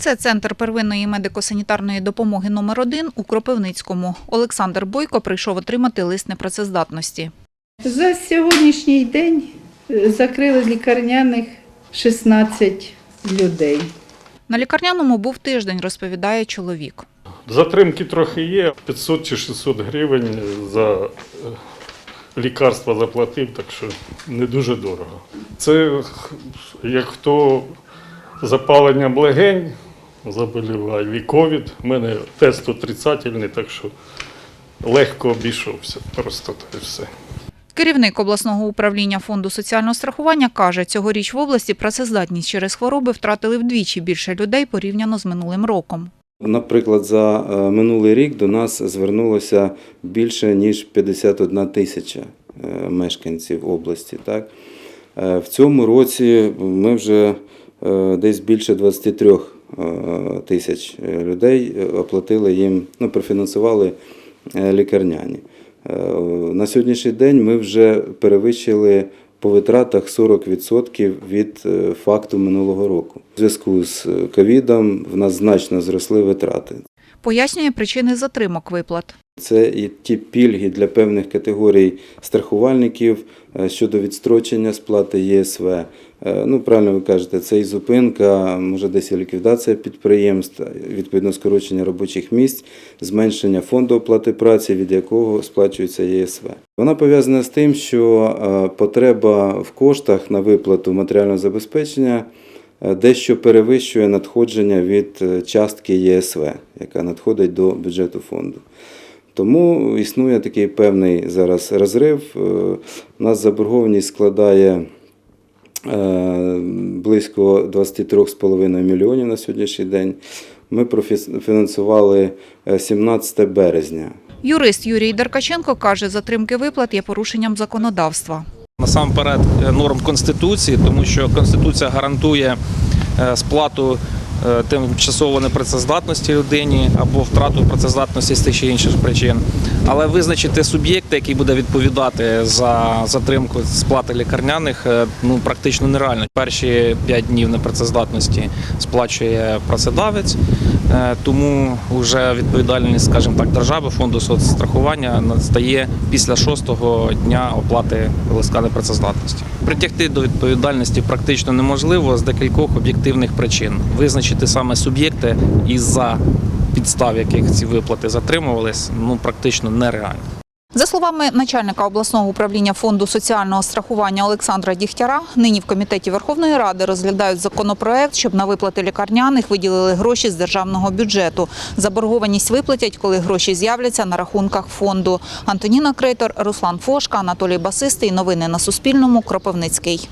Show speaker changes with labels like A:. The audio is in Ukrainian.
A: Це центр первинної медико-санітарної допомоги номер 1 у Кропивницькому. Олександр Бойко прийшов отримати лист непрацездатності.
B: За сьогоднішній день е, закрили лікарняних 16 людей.
A: На лікарняному був тиждень, розповідає чоловік.
C: Затримки трохи є. 500 чи 600 гривень за е, лікарства заплатив, так що не дуже дорого. Це як хто запаленням легень заболіває, і ковід. У мене тест отрицательний, так що легко обійшовся. Просто то і все.
A: Керівник обласного управління фонду соціального страхування каже, цьогоріч в області працездатність через хвороби втратили вдвічі більше людей порівняно з минулим роком.
D: Наприклад, за е, минулий рік до нас звернулося більше ніж 51 тисяча е, мешканців області. Так? Е, В цьому році ми вже десь більше 23 е, тисяч е, людей е, оплатили їм, ну, профінансували е, лікарняні. Е, На сьогоднішній день ми вже перевищили по витратах 40% від е, факту минулого року. У зв'язку з е, ковідом в нас значно зросли витрати.
A: Пояснює причини затримок виплат.
D: Це і ті пільги для певних категорій страхувальників е, щодо відстрочення сплати ЄСВ. Е, Ну, правильно ви кажете, це і зупинка, може десь і ліквідація підприємств, відповідно скорочення робочих місць, зменшення фонду оплати праці, від якого сплачується ЄСВ. Вона пов'язана з тим, що е, потреба в коштах на виплату матеріального забезпечення дещо перевищує надходження від е, частки ЄСВ, яка надходить до бюджету фонду. Тому існує такий певний зараз розрив. Е, У нас заборгованість складає е, близько 23,5 мільйонів на сьогоднішній день. Ми профінансували е, 17 березня.
A: Юрист Юрій Деркаченко каже, затримки виплат є порушенням законодавства.
E: Насамперед е, норм Конституції, тому що Конституція гарантує е, сплату тимчасово непрацездатності людині або втрату працездатності з тих чи інших причин. Але визначити суб'єкта, який буде відповідати за затримку сплати лікарняних, е, ну практично нереально. Перші 5 днів непрацездатності сплачує працедавець, е, тому вже відповідальність, скажімо так, держави фонду соцстрахування настає після шостого дня оплати листка непрацездатності. Притягти до відповідальності практично неможливо з декількох об'єктивних причин. Визначити саме суб'єкти із-за підстав, яких ці виплати затримувались, ну практично нереально.
A: За словами начальника обласного управління фонду соціального страхування Олександра Дігтяра, нині в комітеті Верховної Ради розглядають законопроект, щоб на виплати лікарняних виділили гроші з державного бюджету. Заборгованість виплатять, коли гроші з'являться на рахунках фонду. Антоніна Крейтор, Руслан Фошка, Анатолій Басистий. Новини на Суспільному. Кропивницький.